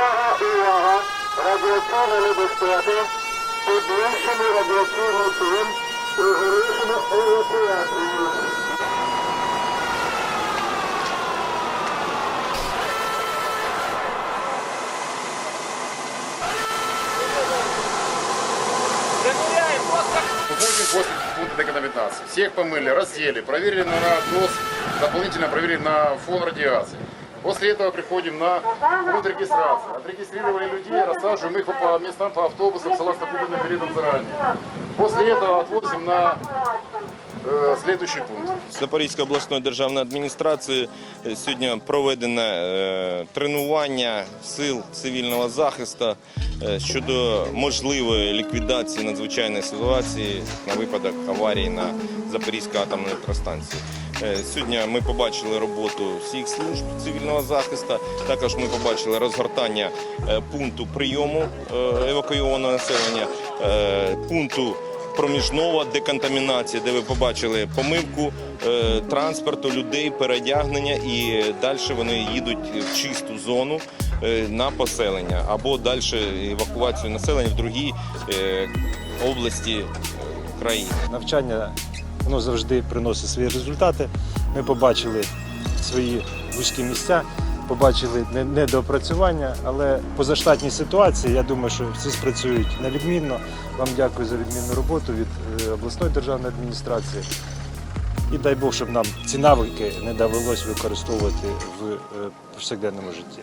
Увага, увага! Радіаційні небезпеки, підвищений радіаційний тин, оголошено евакуацію. Уходим после пункта деконтаминации. Всех помыли, раздели, проверили на дос, дополнительно проверили на фон радиации. После этого приходим на пункт регистрации. Отрегистрировали людей, рассаживаем их по местам, по автобусам, согласно купленным билетам заранее. После этого отвозим на э, следующий пункт. Запорізької обласної державної адміністрації е, сьогодні проведене е, тренування сил цивільного захисту е, щодо можливої ліквідації надзвичайної ситуації на випадок аварії на Запорізькій атомній електростанції. Е, Сьогодні ми побачили роботу всіх служб цивільного захисту. Також ми побачили розгортання е, пункту прийому е, евакуйованого населення, пункту проміжнова деконтамінація, де ви побачили помивку транспорту, людей, переодягнення, і далі вони їдуть в чисту зону на поселення або далі евакуацію населення в другі е, області країни. Навчання воно завжди приносить свої результати. Ми побачили свої вузькі місця, побачили не- недоопрацювання, але позаштатні ситуації, я думаю, що всі спрацюють на відмінно. Вам дякую за відмінну роботу від е, обласної державної адміністрації. І дай Бог, щоб нам ці навики не довелось використовувати в е, повсякденному житті.